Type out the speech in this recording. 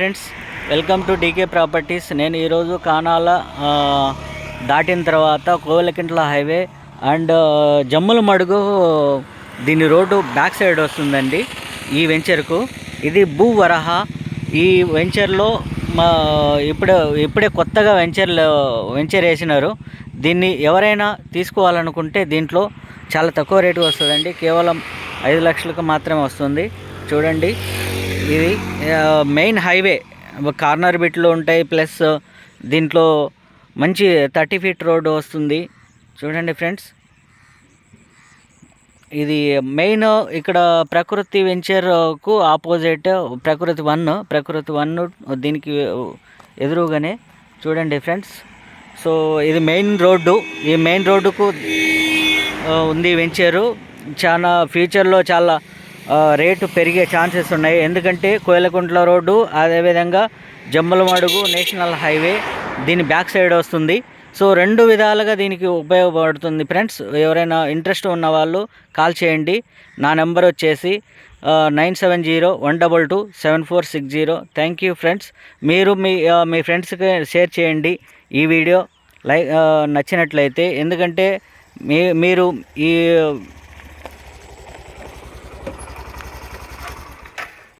Friends welcome to DK properties నేను ఈరోజు కానాల దాటిన తర్వాత కోవెలకింట్ల హైవే అండ్ జమ్ముల మడుగు దీని రోడ్డు బ్యాక్ సైడ్ వస్తుందండి ఈ వెంచర్కు. ఇది భూ వరహ. ఈ వెంచర్లో మా ఇప్పుడే ఇప్పుడే కొత్తగా వెంచర్లో వెంచర్ వేసినారు. దీన్ని ఎవరైనా తీసుకోవాలనుకుంటే దీంట్లో చాలా తక్కువ రేటు వస్తుందండి. కేవలం ఐదు లక్షలకు మాత్రమే వస్తుంది. చూడండి. ఇది మెయిన్ హైవే కార్నర్ బిట్లు ఉంటాయి ప్లస్ దీంట్లో మంచి థర్టీ ఫీట్ రోడ్డు వస్తుంది. చూడండి ఫ్రెండ్స్ ఇది మెయిన్ ఇక్కడ Prakruthi వెంచర్కు opposite Prakruthi one Prakruthi one దీనికి ఎదురుగానే. చూడండి ఫ్రెండ్స్ సో ఇది మెయిన్ రోడ్డు. ఈ మెయిన్ రోడ్డుకు ఉంది వెంచరు చాలా ఫ్యూచర్లో చాలా రేటు పెరిగే ఛాన్సెస్ ఉన్నాయి. ఎందుకంటే కోయలకుంట్ల రోడ్డు అదేవిధంగా జమ్మలమడుగు నేషనల్ హైవే దీని బ్యాక్ సైడ్ వస్తుంది. సో రెండు విధాలుగా దీనికి ఉపయోగపడుతుంది. ఫ్రెండ్స్ ఎవరైనా ఇంట్రెస్ట్ ఉన్న వాళ్ళు కాల్ చేయండి. నా నెంబర్ వచ్చేసి nine seven zero one double two seven four six zero. Thank you friends. మీరు మీ మీ ఫ్రెండ్స్కి షేర్ చేయండి ఈ వీడియో. లైక్ నచ్చినట్లయితే. ఎందుకంటే మీ మీరు ఈ